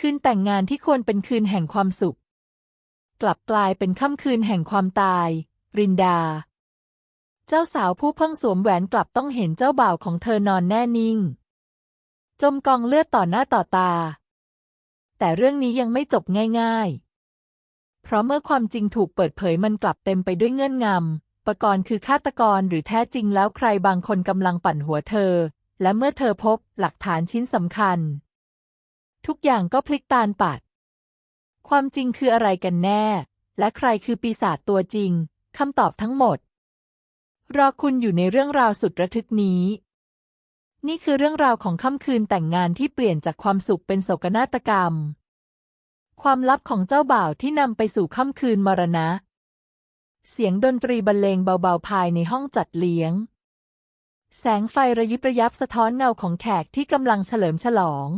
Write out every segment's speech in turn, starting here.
คืนแต่งงานที่ควรเป็นคืนแห่งความสุข กลับกลายเป็นค่ำคืนแห่งความตาย รินดา เจ้าสาวผู้เพิ่งสวมแหวนกลับต้องเห็นเจ้าบ่าวของเธอนอนแน่นิ่ง จมกองเลือดต่อหน้าต่อตา แต่เรื่องนี้ยังไม่จบง่ายๆเพราะเมื่อความจริงถูกเปิดเผยมันกลับเต็มไปด้วยเงื่อนงำ ประกรณ์คือฆาตกรหรือแท้จริงแล้วใครบางคนกำลังปั่นหัวเธอ และเมื่อเธอพบหลักฐานชิ้นสำคัญ ทุกอย่างก็พลิกตาลปัด ความจริงคืออะไรกันแน่ และใครคือปีศาจตัวจริงคำตอบทั้งหมด รอคุณอยู่ในเรื่องราวสุดระทึกนี้ นี่คือเรื่องราวของค่ำคืนแต่งงานที่เปลี่ยนจากความสุขเป็นโศกนาฏกรรม ความลับของเจ้าบ่าวที่นำไปสู่ค่ำคืนมรณะ เสียงดนตรีบรรเลงเบาๆภายในห้องจัดเลี้ยง แสงไฟระยิบระยับสะท้อนเงาของแขกที่กำลังเฉลิมฉลอง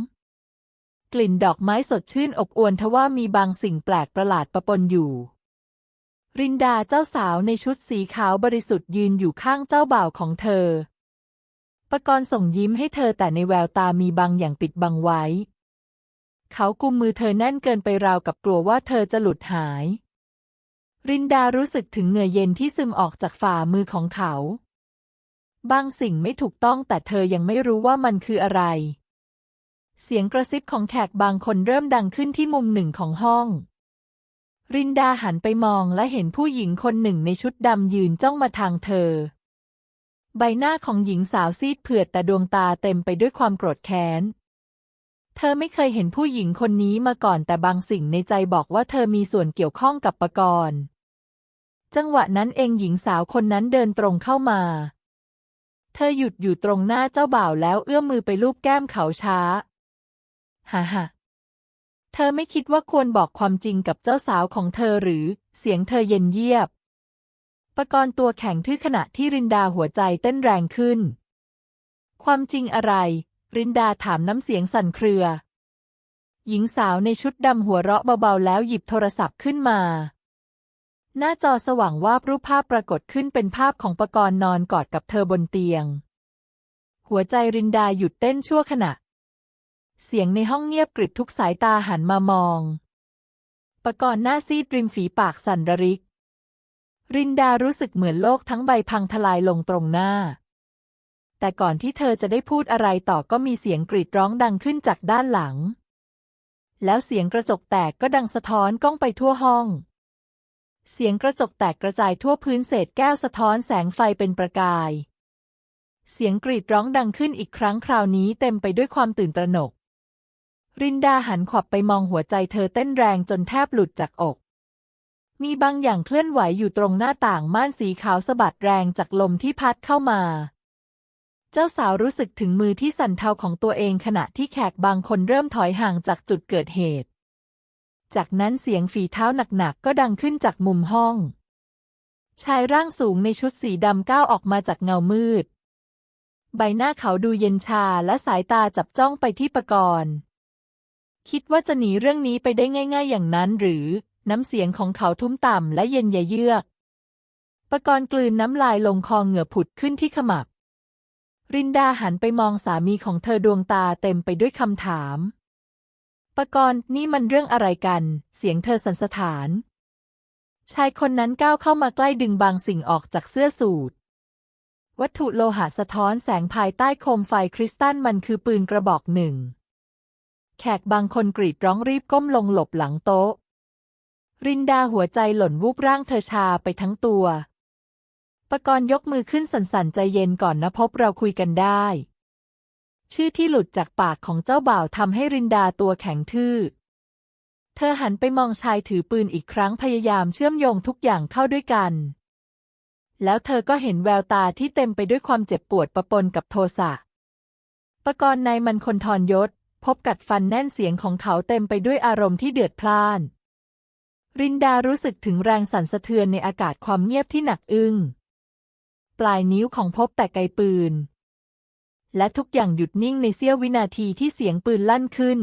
กลิ่นดอกไม้สดชื่นอบอวลทว่ามีบางสิ่งแปลกประหลาดประปนอยู่ รินดาเจ้าสาวในชุดสีขาวบริสุทธิ์ยืนอยู่ข้างเจ้าบ่าวของเธอประกรณ์ส่งยิ้มให้เธอแต่ในแววตามีบางอย่างปิดบังไว้ เขากุมมือเธอแน่นเกินไปราวกับกลัวว่าเธอจะหลุดหาย รินดารู้สึกถึงเหงื่อเย็นที่ซึมออกจากฝ่ามือของเขา บางสิ่งไม่ถูกต้องแต่เธอยังไม่รู้ว่ามันคืออะไร เสียงกระซิบของแขกบางคนเริ่มดังขึ้นที่มุมหนึ่งของห้อง รินดาหันไปมองและเห็นผู้หญิงคนหนึ่งในชุดดำยืนจ้องมาทางเธอ ใบหน้าของหญิงสาวซีดเผือดแต่ดวงตาเต็มไปด้วยความโกรธแค้น เธอไม่เคยเห็นผู้หญิงคนนี้มาก่อนแต่บางสิ่งในใจบอกว่าเธอมีส่วนเกี่ยวข้องกับปกรณ์จังหวะนั้นเองหญิงสาวคนนั้นเดินตรงเข้ามา เธอหยุดอยู่ตรงหน้าเจ้าบ่าวแล้วเอื้อมมือไปลูบแก้มเขาช้า ฮ่าฮ่าเธอไม่คิดว่าควรบอกความจริงกับเจ้าสาวของเธอหรือ เสียงเธอเย็นเยียบปกรณ์ตัวแข็งทื่อขณะที่รินดาหัวใจเต้นแรงขึ้น ความจริงอะไร รินดาถามน้ำเสียงสั่นเครือ หญิงสาวในชุดดำหัวเราะเบาๆ แล้วหยิบโทรศัพท์ขึ้นมา หน้าจอสว่างวาบรูปภาพปรากฏขึ้นเป็นภาพของปกรณ์นอนกอดกับเธอบนเตียง หัวใจรินดาหยุดเต้นชั่วขณะ เสียงในห้องเงียบกริบทุกสายตาหันมามองปกรณ์หน้าซีดริมฝีปากสั่นระริก รินดารู้สึกเหมือนโลกทั้งใบพังทลายลงตรงหน้า แต่ก่อนที่เธอจะได้พูดอะไรต่อก็มีเสียงกรีดร้องดังขึ้นจากด้านหลัง แล้วเสียงกระจกแตกก็ดังสะท้อนก้องไปทั่วห้อง เสียงกระจกแตกกระจายทั่วพื้นเศษแก้วสะท้อนแสงไฟเป็นประกายเสียงกรีดร้องดังขึ้นอีกครั้งคราวนี้เต็มไปด้วยความตื่นตระหนก รินดาหันขวับไปมองหัวใจเธอเต้นแรงจนแทบหลุดจากอก มีบางอย่างเคลื่อนไหวอยู่ตรงหน้าต่างม่านสีขาวสะบัดแรงจากลมที่พัดเข้ามา เจ้าสาวรู้สึกถึงมือที่สั่นเทาของตัวเองขณะที่แขกบางคนเริ่มถอยห่างจากจุดเกิดเหตุ จากนั้นเสียงฝีเท้าหนักๆก็ดังขึ้นจากมุมห้อง ชายร่างสูงในชุดสีดำก้าวออกมาจากเงามืด ใบหน้าเขาดูเย็นชาและสายตาจับจ้องไปที่ปกรณ์ คิดว่าจะหนีเรื่องนี้ไปได้ง่าย ๆ อย่างนั้นหรือ น้ำเสียงของเขาทุ้มต่ำและเย็นเยือกปกรณ์กลืนน้ำลายลงคอเหงื่อผุดขึ้นที่ขมับ รินดาหันไปมองสามีของเธอดวงตาเต็มไปด้วยคำถาม ปกรณ์นี่มันเรื่องอะไรกัน เสียงเธอสันสถาน ชายคนนั้นก้าวเข้ามาใกล้ดึงบางสิ่งออกจากเสื้อสูทวัตถุโลหะสะท้อนแสงภายใต้โคมไฟคริสตัลมันคือปืนกระบอกหนึ่ง แขกบางคนกรีดร้องรีบก้มลงหลบหลังโต๊ะ รินดาหัวใจหล่นวูบร่างเธอชาไปทั้งตัวปกรณ์ยกมือขึ้นสั่นๆ ใจเย็นก่อนนะพบเราคุยกันได้ ชื่อที่หลุดจากปากของเจ้าบ่าวทำให้รินดาตัวแข็งทื่อ เธอหันไปมองชายถือปืนอีกครั้งพยายามเชื่อมโยงทุกอย่างเข้าด้วยกัน แล้วเธอก็เห็นแววตาที่เต็มไปด้วยความเจ็บปวดประปนกับโทสะปกรณ์ในมันคนทรยศ พบกัดฟันแน่นเสียงของเขาเต็มไปด้วยอารมณ์ที่เดือดพล่าน รินดารู้สึกถึงแรงสั่นสะเทือนในอากาศความเงียบที่หนักอึ้ง ปลายนิ้วของพบแต่ไกลปืน และทุกอย่างหยุดนิ่งในเสี้ยววินาทีที่เสียงปืนลั่นขึ้น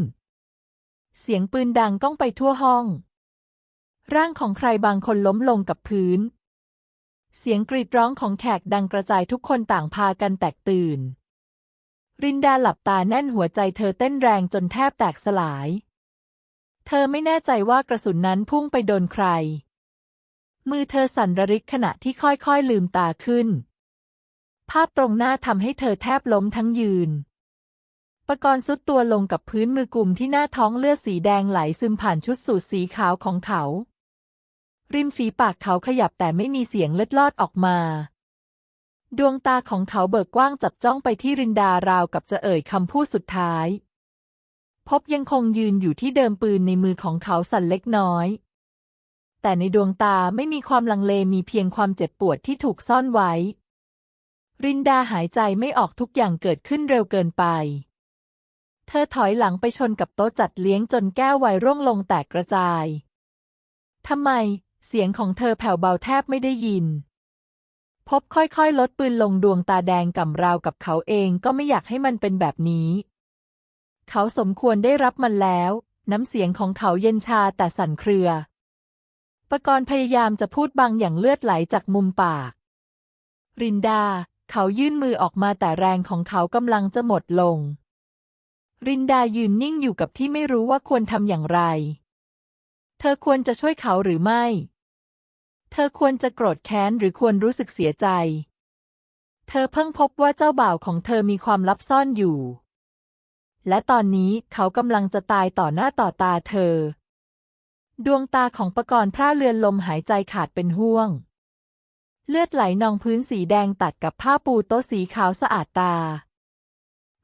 เสียงปืนดังก้องไปทั่วห้อง ร่างของใครบางคนล้มลงกับพื้น เสียงกรีดร้องของแขกดังกระจายทุกคนต่างพากันแตกตื่น รินดาหลับตาแน่นหัวใจเธอเต้นแรงจนแทบแตกสลาย เธอไม่แน่ใจว่ากระสุนนั้นพุ่งไปโดนใคร มือเธอสั่นระริกขณะที่ค่อยๆลืมตาขึ้น ภาพตรงหน้าทำให้เธอแทบล้มทั้งยืน ประกรณ์ซุดตัวลงกับพื้นมือกลุ่มที่หน้าท้องเลือดสีแดงไหลซึมผ่านชุดสูทสีขาวของเขา ริมฝีปากเขาขยับแต่ไม่มีเสียงเล็ดลอดออกมา ดวงตาของเขาเบิกกว้างจับจ้องไปที่รินดาราวกับจะเอ่ยคำพูดสุดท้าย พบยังคงยืนอยู่ที่เดิมปืนในมือของเขาสั่นเล็กน้อย แต่ในดวงตาไม่มีความลังเลมีเพียงความเจ็บปวดที่ถูกซ่อนไว้ รินดาหายใจไม่ออกทุกอย่างเกิดขึ้นเร็วเกินไป เธอถอยหลังไปชนกับโต๊ะจัดเลี้ยงจนแก้วไวน์ร่วงลงแตกกระจายทำไม เสียงของเธอแผ่วเบาแทบไม่ได้ยิน พบค่อยๆ ลดปืนลงดวงตาแดงก่ำราวกับเขาเองก็ไม่อยากให้มันเป็นแบบนี้ เขาสมควรได้รับมันแล้ว น้ำเสียงของเขาเย็นชาแต่สั่นเครือประกรณ์พยายามจะพูดบางอย่างเลือดไหลจากมุมปาก รินดา เขายื่นมือออกมาแต่แรงของเขากำลังจะหมดลง รินดายืนนิ่งอยู่กับที่ไม่รู้ว่าควรทำอย่างไร เธอควรจะช่วยเขาหรือไม่ เธอควรจะโกรธแค้นหรือควรรู้สึกเสียใจ เธอเพิ่งพบว่าเจ้าบ่าวของเธอมีความลับซ่อนอยู่ และตอนนี้เขากำลังจะตายต่อหน้าต่อตาเธอ ดวงตาของปกรณ์พร่าเลือนลมหายใจขาดเป็นห่วง เลือดไหลนองพื้นสีแดงตัดกับผ้าปูโต๊ะสีขาวสะอาดตา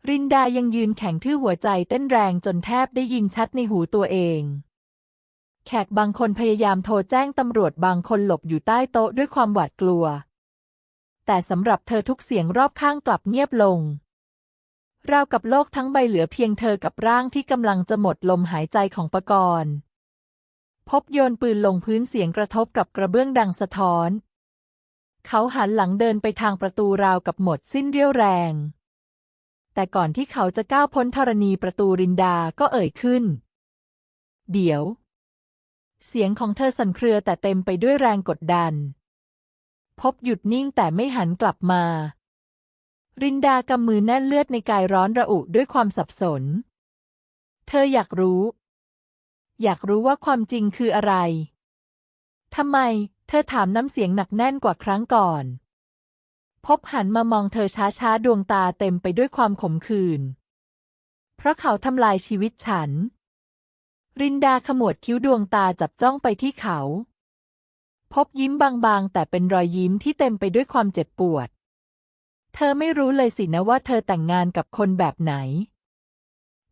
รินดายังยืนแข็งทื่อหัวใจเต้นแรงจนแทบได้ยินชัดในหูตัวเอง แขกบางคนพยายามโทรแจ้งตำรวจบางคนหลบอยู่ใต้โต๊ะด้วยความหวาดกลัว แต่สำหรับเธอทุกเสียงรอบข้างกลับเงียบลง ราวกับโลกทั้งใบเหลือเพียงเธอกับร่างที่กำลังจะหมดลมหายใจของปกรณ์ พบโยนปืนลงพื้นเสียงกระทบกับกระเบื้องดังสะท้อน เขาหันหลังเดินไปทางประตูราวกับหมดสิ้นเรี่ยวแรง แต่ก่อนที่เขาจะก้าวพ้นธรณีประตูรินดาก็เอ่ยขึ้น เดี๋ยว เสียงของเธอสั่นเครือแต่เต็มไปด้วยแรงกดดัน พบหยุดนิ่งแต่ไม่หันกลับมา รินดากำมือแน่นเลือดในกายร้อนระอุด้วยความสับสน เธออยากรู้ อยากรู้ว่าความจริงคืออะไร ทำไม เธอถามน้ำเสียงหนักแน่นกว่าครั้งก่อน พบหันมามองเธอช้าๆ ดวงตาเต็มไปด้วยความขมขื่น เพราะเขาทำลายชีวิตฉัน รินดาขมวดคิ้วดวงตาจับจ้องไปที่เขา พบยิ้มบางๆ แต่เป็นรอยยิ้มที่เต็มไปด้วยความเจ็บปวด เธอไม่รู้เลยสินะว่าเธอแต่งงานกับคนแบบไหน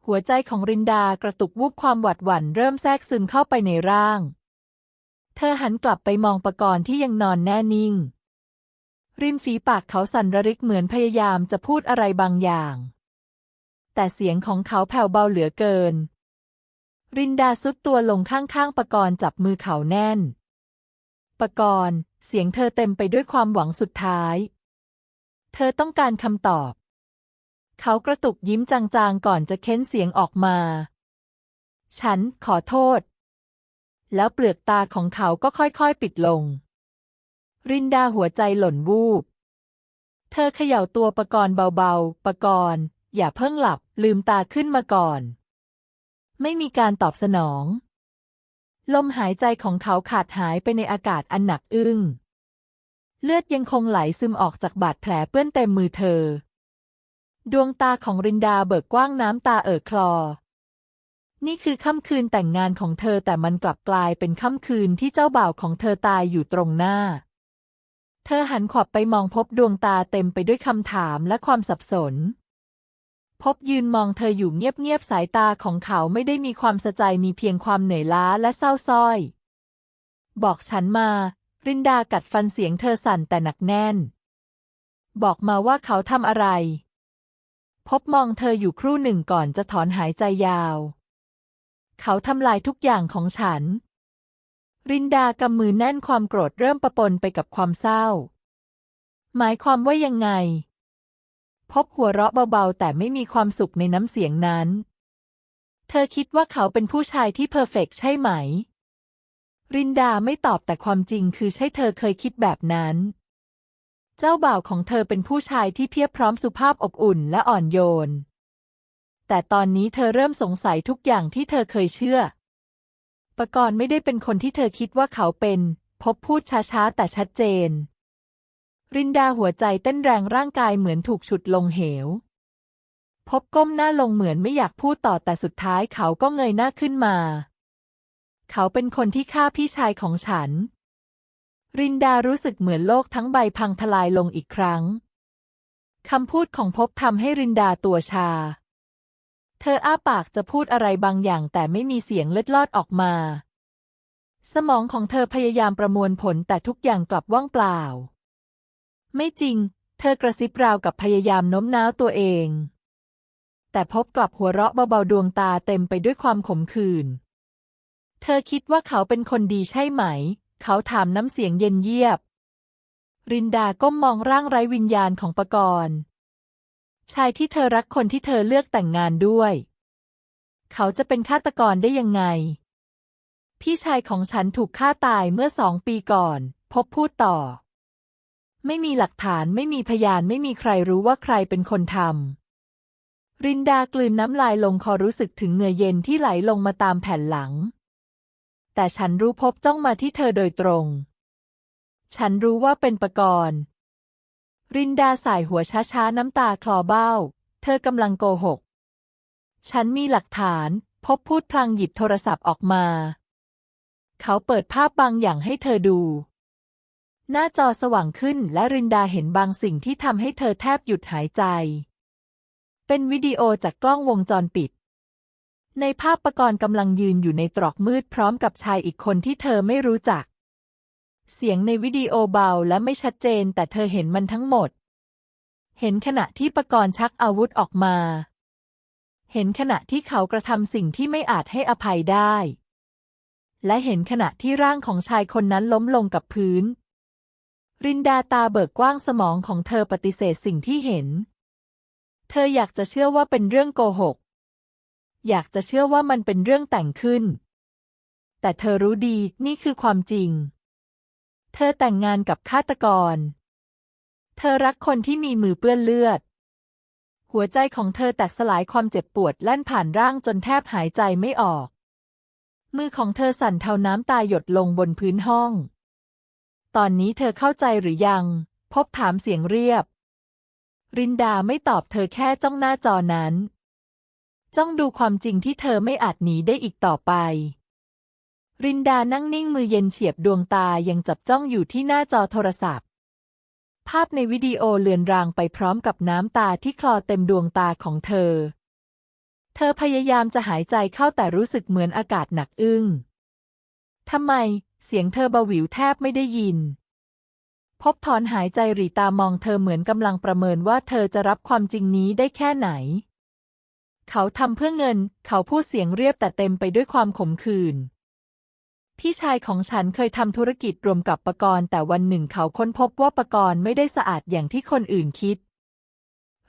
หัวใจของรินดากระตุกวูบความหวาดหวั่นเริ่มแทรกซึมเข้าไปในร่าง เธอหันกลับไปมองปกรณ์ที่ยังนอนแน่นิ่ง ริมฝีปากเขาสั่นระริกเหมือนพยายามจะพูดอะไรบางอย่าง แต่เสียงของเขาแผ่วเบาเหลือเกิน รินดาซุดตัวลงข้างๆปกรณ์จับมือเขาแน่น ปกรณ์เสียงเธอเต็มไปด้วยความหวังสุดท้าย เธอต้องการคำตอบ เขากระตุกยิ้มจางๆก่อนจะเค้นเสียงออกมา ฉันขอโทษ แล้วเปลือกตาของเขาก็ค่อยๆปิดลง รินดาหัวใจหล่นวูบ เธอเขย่าตัวปกรณ์เบาๆ ปกรณ์อย่าเพิ่งหลับลืมตาขึ้นมาก่อน ไม่มีการตอบสนอง ลมหายใจของเขาขาดหายไปในอากาศอันหนักอึ้ง เลือดยังคงไหลซึมออกจากบาดแผลเปื้อนเต็มมือเธอ ดวงตาของรินดาเบิกกว้างน้ำตาเอ่อคลอ นี่คือค่ำคืนแต่งงานของเธอแต่มันกลับกลายเป็นค่ำคืนที่เจ้าบ่าวของเธอตายอยู่ตรงหน้า เธอหันขวับไปมองพบดวงตาเต็มไปด้วยคำถามและความสับสน พบยืนมองเธออยู่เงียบๆสายตาของเขาไม่ได้มีความสะใจมีเพียงความเหนื่อยล้าและเศร้าส้อย บอกฉันมา รินดากัดฟันเสียงเธอสั่นแต่หนักแน่น บอกมาว่าเขาทำอะไร พบมองเธออยู่ครู่หนึ่งก่อนจะถอนหายใจยาว เขาทำลายทุกอย่างของฉัน รินดากำมือแน่นความโกรธเริ่มประปนไปกับความเศร้า หมายความว่ายังไง พบหัวเราะเบาๆ แต่ไม่มีความสุขในน้ำเสียงนั้น เธอคิดว่าเขาเป็นผู้ชายที่เพอร์เฟกใช่ไหม รินดาไม่ตอบแต่ความจริงคือใช่เธอเคยคิดแบบนั้น เจ้าบ่าวของเธอเป็นผู้ชายที่เพียบพร้อมสุภาพอบอุ่นและอ่อนโยน แต่ตอนนี้เธอเริ่มสงสัยทุกอย่างที่เธอเคยเชื่อ ปกรณ์ไม่ได้เป็นคนที่เธอคิดว่าเขาเป็น พบพูดช้าๆแต่ชัดเจน รินดาหัวใจเต้นแรงร่างกายเหมือนถูกฉุดลงเหว พบก้มหน้าลงเหมือนไม่อยากพูดต่อแต่สุดท้ายเขาก็เงยหน้าขึ้นมา เขาเป็นคนที่ฆ่าพี่ชายของฉัน รินดารู้สึกเหมือนโลกทั้งใบพังทลายลงอีกครั้งคำพูดของพบทำให้รินดาตัวชา เธออ้าปากจะพูดอะไรบางอย่างแต่ไม่มีเสียงเล็ดลอดออกมา สมองของเธอพยายามประมวลผลแต่ทุกอย่างกลับว่างเปล่า ไม่จริง เธอกระซิบราวกับพยายามโน้มน้าวตัวเอง แต่พบกลับหัวเราะเบาๆดวงตาเต็มไปด้วยความขมขื่น เธอคิดว่าเขาเป็นคนดีใช่ไหม เขาถามน้ำเสียงเย็นเยียบ รินดาก้มมองร่างไร้วิญญาณของปกรณ์ชายที่เธอรักคนที่เธอเลือกแต่งงานด้วย เขาจะเป็นฆาตกรได้ยังไง พี่ชายของฉันถูกฆ่าตายเมื่อสองปีก่อน พบพูดต่อ ไม่มีหลักฐานไม่มีพยานไม่มีใครรู้ว่าใครเป็นคนทำ รินดากลืนน้ำลายลงคอรู้สึกถึงเหงื่อเย็นที่ไหลลงมาตามแผ่นหลัง แต่ฉันรู้พบจ้องมาที่เธอโดยตรง ฉันรู้ว่าเป็นปกรณ์ รินดาสายหัวช้าๆน้ำตาคลอเบ้า เธอกำลังโกหก ฉันมีหลักฐาน พบพูดพลางหยิบโทรศัพท์ออกมา เขาเปิดภาพบางอย่างให้เธอดู หน้าจอสว่างขึ้นและรินดาเห็นบางสิ่งที่ทำให้เธอแทบหยุดหายใจ เป็นวิดีโอจากกล้องวงจรปิด ในภาพประกรณ์กำลังยืนอยู่ในตรอกมืดพร้อมกับชายอีกคนที่เธอไม่รู้จัก เสียงในวิดีโอเบาและไม่ชัดเจนแต่เธอเห็นมันทั้งหมด เห็นขณะที่ประกรณ์ชักอาวุธออกมา เห็นขณะที่เขากระทำสิ่งที่ไม่อาจให้อภัยได้ และเห็นขณะที่ร่างของชายคนนั้นล้มลงกับพื้น รินดาตาเบิกกว้างสมองของเธอปฏิเสธสิ่งที่เห็น เธออยากจะเชื่อว่าเป็นเรื่องโกหก อยากจะเชื่อว่ามันเป็นเรื่องแต่งขึ้น แต่เธอรู้ดีนี่คือความจริง เธอแต่งงานกับฆาตกร เธอรักคนที่มีมือเปื้อนเลือด หัวใจของเธอแตกสลายความเจ็บปวดแล่นผ่านร่างจนแทบหายใจไม่ออก มือของเธอสั่นเทาน้ำตาหยดลงบนพื้นห้อง ตอนนี้เธอเข้าใจหรือยัง พบถามเสียงเรียบ รินดาไม่ตอบเธอแค่จ้องหน้าจอนั้น จ้องดูความจริงที่เธอไม่อาจหนีได้อีกต่อไป รินดานั่งนิ่งมือเย็นเฉียบดวงตายังจับจ้องอยู่ที่หน้าจอโทรศัพท์ ภาพในวิดีโอเลือนรางไปพร้อมกับน้ำตาที่คลอเต็มดวงตาของเธอ เธอพยายามจะหายใจเข้าแต่รู้สึกเหมือนอากาศหนักอึ้งทำไม เสียงเธอเบาหวิวแทบไม่ได้ยิน พบถอนหายใจหรีตามองเธอเหมือนกำลังประเมินว่าเธอจะรับความจริงนี้ได้แค่ไหน เขาทำเพื่อเงิน เขาพูดเสียงเรียบแต่เต็มไปด้วยความขมขื่นพี่ชายของฉันเคยทำธุรกิจรวมกับปกรณ์แต่วันหนึ่งเขาค้นพบว่าปกรณ์ไม่ได้สะอาดอย่างที่คนอื่นคิด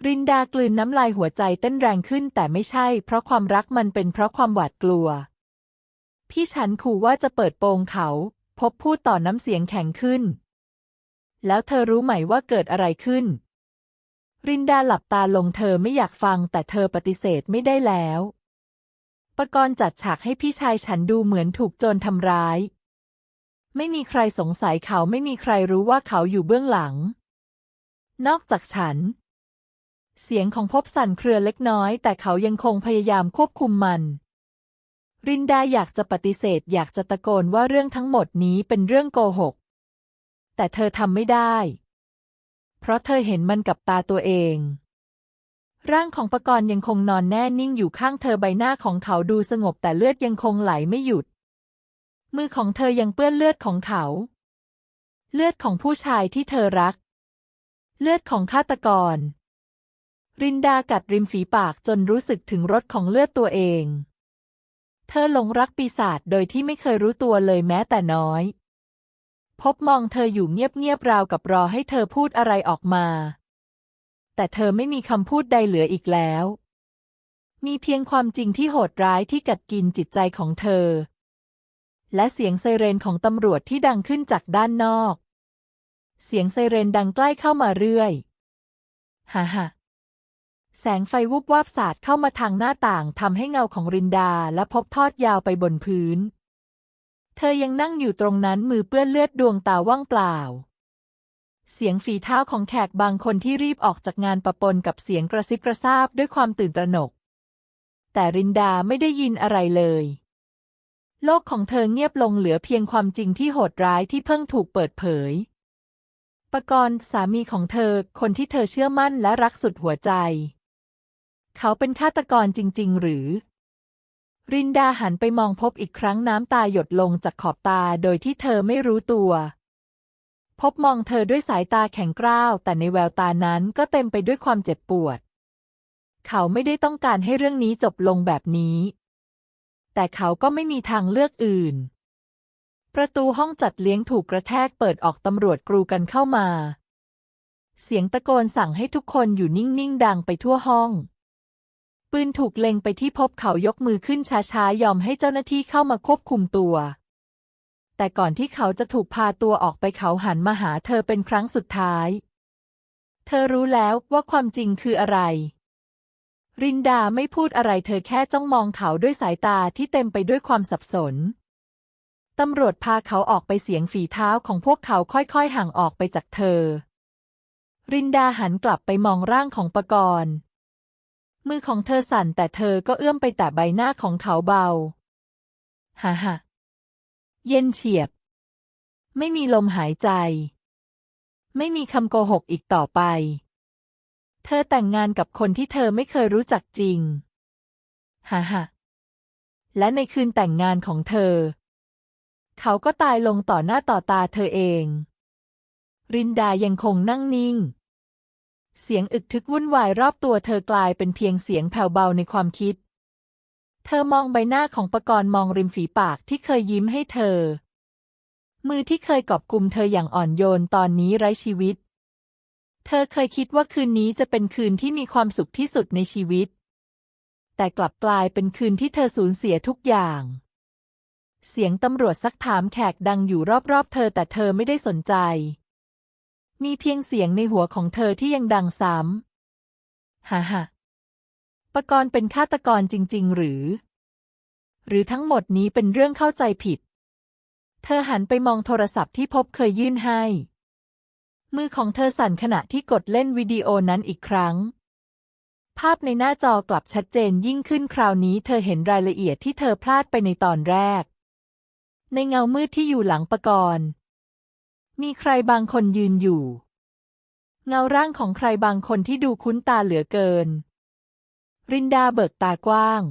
รินดากลืนน้ำลายหัวใจเต้นแรงขึ้นแต่ไม่ใช่ เพราะความรักมันเป็นเพราะความหวาดกลัว พี่ฉันขู่ว่าจะเปิดโปงเขา พบพูดต่อน้ำเสียงแข็งขึ้น แล้วเธอรู้ไหมว่าเกิดอะไรขึ้น รินดาหลับตาลงเธอไม่อยากฟังแต่เธอปฏิเสธไม่ได้แล้ว ปรกรณ์จัดฉากให้พี่ชายฉันดูเหมือนถูกโจรทำร้าย ไม่มีใครสงสัยเขาไม่มีใครรู้ว่าเขาอยู่เบื้องหลัง นอกจากฉัน เสียงของพบสั่นเครือเล็กน้อย แต่เขายังคงพยายามควบคุมมัน รินดาอยากจะปฏิเสธอยากจะตะโกนว่าเรื่องทั้งหมดนี้เป็นเรื่องโกหก แต่เธอทำไม่ได้ เพราะเธอเห็นมันกับตาตัวเอง ร่างของปกรณ์ยังคงนอนแน่นิ่งอยู่ข้างเธอใบหน้าของเขาดูสงบแต่เลือดยังคงไหลไม่หยุด มือของเธอยังเปื้อนเลือดของเขา เลือดของผู้ชายที่เธอรัก เลือดของฆาตกร รินดากัดริมฝีปากจนรู้สึกถึงรสของเลือดตัวเอง เธอหลงรักปีศาจโดยที่ไม่เคยรู้ตัวเลยแม้แต่น้อย พบมองเธออยู่เงียบๆราวกับรอให้เธอพูดอะไรออกมา แต่เธอไม่มีคำพูดใดเหลืออีกแล้ว มีเพียงความจริงที่โหดร้ายที่กัดกินจิตใจของเธอ และเสียงไซเรนของตำรวจที่ดังขึ้นจากด้านนอก เสียงไซเรนดังใกล้เข้ามาเรื่อย ฮ่าฮ่า แสงไฟวุบวาบสาดเข้ามาทางหน้าต่างทำให้เงาของรินดาและพบทอดยาวไปบนพื้น เธอยังนั่งอยู่ตรงนั้นมือเปื้อนเลือดดวงตาว่างเปล่า เสียงฝีเท้าของแขกบางคนที่รีบออกจากงานประปนกับเสียงกระซิบกระซาบด้วยความตื่นตระหนก แต่รินดาไม่ได้ยินอะไรเลย โลกของเธอเงียบลงเหลือเพียงความจริงที่โหดร้ายที่เพิ่งถูกเปิดเผยปกรณ์สามีของเธอคนที่เธอเชื่อมั่นและรักสุดหัวใจ เขาเป็นฆาตกรจริง ๆ หรือ รินดาหันไปมองพบอีกครั้งน้ำตาหยดลงจากขอบตาโดยที่เธอไม่รู้ตัว พบมองเธอด้วยสายตาแข็งกร้าว แต่ในแววตานั้นก็เต็มไปด้วยความเจ็บปวด เขาไม่ได้ต้องการให้เรื่องนี้จบลงแบบนี้ แต่เขาก็ไม่มีทางเลือกอื่น ประตูห้องจัดเลี้ยงถูกกระแทกเปิดออกตำรวจกรูกันเข้ามา เสียงตะโกนสั่งให้ทุกคนอยู่นิ่ง ๆ ดังไปทั่วห้อง ปืนถูกเล็งไปที่พบเขายกมือขึ้นช้าๆ ยอมให้เจ้าหน้าที่เข้ามาควบคุมตัว แต่ก่อนที่เขาจะถูกพาตัวออกไปเขาหันมาหาเธอเป็นครั้งสุดท้าย เธอรู้แล้วว่าความจริงคืออะไร รินดาไม่พูดอะไรเธอแค่จ้องมองเขาด้วยสายตาที่เต็มไปด้วยความสับสน ตำรวจพาเขาออกไปเสียงฝีเท้าของพวกเขาค่อยๆห่างออกไปจากเธอ รินดาหันกลับไปมองร่างของปกรณ์ มือของเธอสั่นแต่เธอก็เอื้อมไปแตะใบหน้าของเขาเบา ฮ่าฮ่าเย็นเฉียบ ไม่มีลมหายใจ ไม่มีคำโกหกอีกต่อไป เธอแต่งงานกับคนที่เธอไม่เคยรู้จักจริง ฮ่าฮ่าและในคืนแต่งงานของเธอ เขาก็ตายลงต่อหน้าต่อตาเธอเอง รินดายังคงนั่งนิ่ง เสียงอึกทึกวุ่นวายรอบตัวเธอกลายเป็นเพียงเสียงแผ่วเบาในความคิด เธอมองใบหน้าของปกรณ์มองริมฝีปากที่เคยยิ้มให้เธอ มือที่เคยกอบกุมเธออย่างอ่อนโยนตอนนี้ไร้ชีวิต เธอเคยคิดว่าคืนนี้จะเป็นคืนที่มีความสุขที่สุดในชีวิต แต่กลับกลายเป็นคืนที่เธอสูญเสียทุกอย่าง เสียงตำรวจซักถามแขกดังอยู่รอบๆ เธอแต่เธอไม่ได้สนใจ มีเพียงเสียงในหัวของเธอที่ยังดังซ้ำฮ่าฮ่าปกรณ์เป็นฆาตกรจริง ๆ หรือ หรือทั้งหมดนี้เป็นเรื่องเข้าใจผิด เธอหันไปมองโทรศัพท์ที่พบเคยยื่นให้ มือของเธอสั่นขณะที่กดเล่นวิดีโอนั้นอีกครั้ง ภาพในหน้าจอกลับชัดเจนยิ่งขึ้นคราวนี้เธอเห็นรายละเอียดที่เธอพลาดไปในตอนแรก ในเงามืดที่อยู่หลังปกรณ์ มีใครบางคนยืนอยู่ เงาร่างของใครบางคนที่ดูคุ้นตาเหลือเกิน รินดาเบิกตากว้าง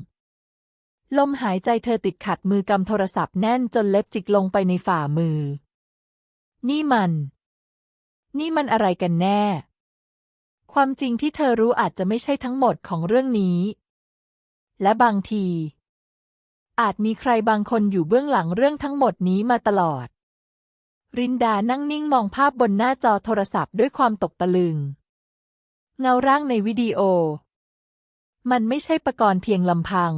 ลมหายใจเธอติดขัดมือกำโทรศัพท์แน่นจนเล็บจิกลงไปในฝ่ามือ นี่มัน นี่มันอะไรกันแน่ ความจริงที่เธอรู้อาจจะไม่ใช่ทั้งหมดของเรื่องนี้ และบางที อาจมีใครบางคนอยู่เบื้องหลังเรื่องทั้งหมดนี้มาตลอด รินดานั่งนิ่งมองภาพบนหน้าจอโทรศัพท์ด้วยความตกตะลึง เงาร่างในวิดีโอ มันไม่ใช่ประกรณ์เพียงลำพัง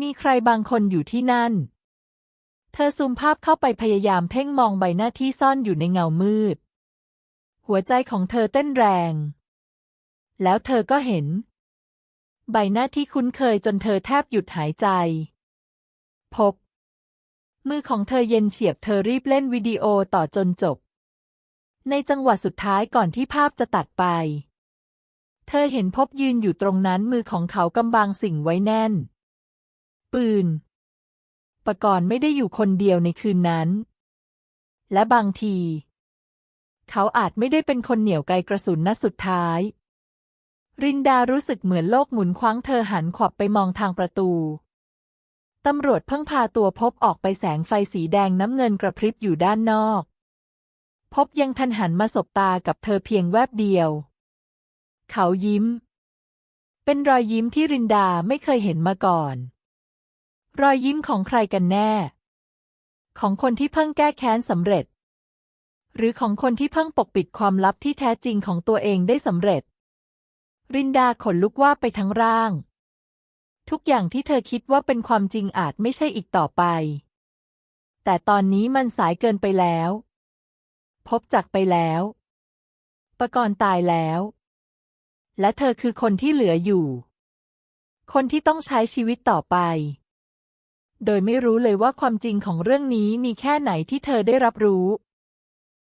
มีใครบางคนอยู่ที่นั่น เธอซูมภาพเข้าไปพยายามเพ่งมองใบหน้าที่ซ่อนอยู่ในเงามืด หัวใจของเธอเต้นแรง แล้วเธอก็เห็น ใบหน้าที่คุ้นเคยจนเธอแทบหยุดหายใจ พบ มือของเธอเย็นเฉียบเธอรีบเล่นวิดีโอต่อจนจบ ในจังหวะสุดท้ายก่อนที่ภาพจะตัดไป เธอเห็นพบยืนอยู่ตรงนั้นมือของเขากำบังสิ่งไว้แน่น ปืน ปกรณ์ไม่ได้อยู่คนเดียวในคืนนั้น และบางที เขาอาจไม่ได้เป็นคนเหนี่ยวไกกระสุนนัดสุดท้าย รินดารู้สึกเหมือนโลกหมุนคว้างเธอหันขวับไปมองทางประตู ตำรวจเพิ่งพาตัวพบออกไปแสงไฟสีแดงน้ำเงินกระพริบอยู่ด้านนอก พบยังทันหันมาสบตากับเธอเพียงแวบเดียว เขายิ้ม เป็นรอยยิ้มที่รินดาไม่เคยเห็นมาก่อน รอยยิ้มของใครกันแน่ ของคนที่เพิ่งแก้แค้นสำเร็จ หรือของคนที่เพิ่งปกปิดความลับที่แท้จริงของตัวเองได้สำเร็จ รินดาขนลุกว่าไปทั้งร่าง ทุกอย่างที่เธอคิดว่าเป็นความจริงอาจไม่ใช่อีกต่อไป แต่ตอนนี้มันสายเกินไปแล้ว พบจากไปแล้ว ประกรณ์ตายแล้ว และเธอคือคนที่เหลืออยู่ คนที่ต้องใช้ชีวิตต่อไป โดยไม่รู้เลยว่าความจริงของเรื่องนี้มีแค่ไหนที่เธอได้รับรู้